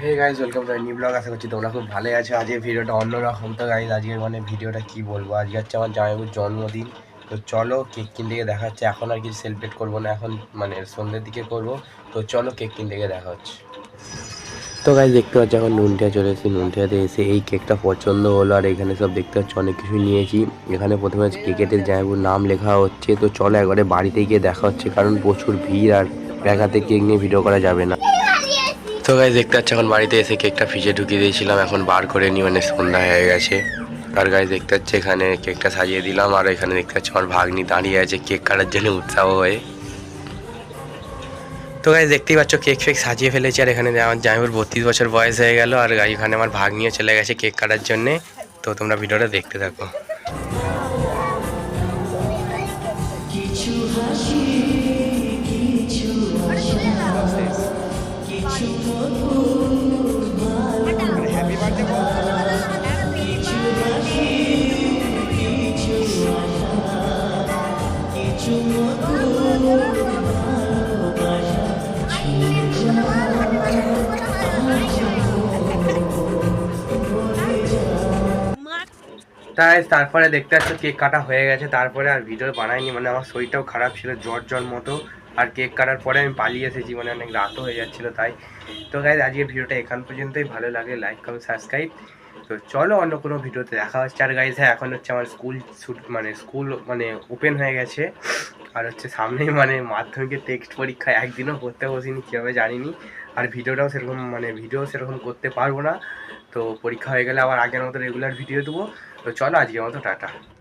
Hey guys welcome to new blog আশা করছি তোমরা খুব ভালো আছো। আজকের ভিডিওটা অন্যরকম তো গাইজ আজকে মানে ভিডিওটা কি বলব? আজকে হচ্ছে আমার জামাইবুর জন্মদিন। তো চলো কেক কিনতে গিয়ে দেখা হচ্ছে। এখন আর কিছু সেলিব্রেট করব না। এখন মানে সন্ধ্যের দিকে করব। তো চলো কেক কিনতে গিয়ে দেখা হচ্ছে। তো গাইজ দেখতে পাচ্ছি এখন নুনটিয়া চলে এসেছি। নুনটিয়াতে এসে এই কেকটা পছন্দ হলো। আর এখানে সব দেখতে পাচ্ছি, অনেক কিছু নিয়েছি। এখানে প্রথমে কেকেটের জামাইবুর নাম লেখা হচ্ছে। তো চলো একবারে বাড়িতে গিয়ে দেখা হচ্ছে। কারণ প্রচুর ভিড় আর একাতে কেক নিয়ে ভিডিও করা যাবে না। তো গাই দেখতে পাচ্ছি, এখন বাড়িতে এসে কেকটা ফ্রিজে ঢুকিয়ে দিয়েছিলাম। এখন বার করে নিয়ে মানে সন্ধ্যা হয়ে গেছে। আর গাই দেখতে পাচ্ছি, এখানে কেকটা সাজিয়ে দিলাম। আর এখানে দেখতে পাচ্ছি, আমার ভাগ্নি দাঁড়িয়ে আছে কেক কাটার জন্য উৎসাহ হয়ে। তো গাই দেখতেই পাচ্ছ কেক ফেক সাজিয়ে ফেলেছি। আর এখানে আমার জামাইবুর বত্রিশ বছর বয়স হয়ে গেল। আর এখানে আমার ভাগ্নিও চলে গেছে কেক কাটার জন্যে। তো তোমরা ভিডিওটা দেখতে থাকো। তাই তারপরে দেখতে পাচ্ছ কেক কাটা হয়ে গেছে, তারপরে আর ভিডিও বানাইনি মানে আমার শরীরটাও খারাপ ছিল জ্বর জ্বর মতো। আর কেক কাটার পরে আমি পালিয়ে এসেছি মানে অনেক রাতও হয়ে যাচ্ছিল তাই। তো গাইজ আজকের ভিডিওটা এখান পর্যন্তই। ভালো লাগে লাইক কমেন্ট সাবস্ক্রাইব তো চলো অন্য কোনো ভিডিওতে দেখা হচ্ছে। আর গাইজ হ্যাঁ এখন হচ্ছে আমার স্কুল শুট মানে স্কুল মানে ওপেন হয়ে গেছে। আর হচ্ছে সামনেই মানে মাধ্যমিকের টেক্সট পরীক্ষা, একদিনও করতে বসিনি, কীভাবে জানিনি। আর ভিডিওটাও সেরকম মানে ভিডিও সেরকম করতে পারব না। তো পরীক্ষা হয়ে গেলে আবার আগের মতো রেগুলার ভিডিও দেবো। তো চলো আজকের মতো, টাটা।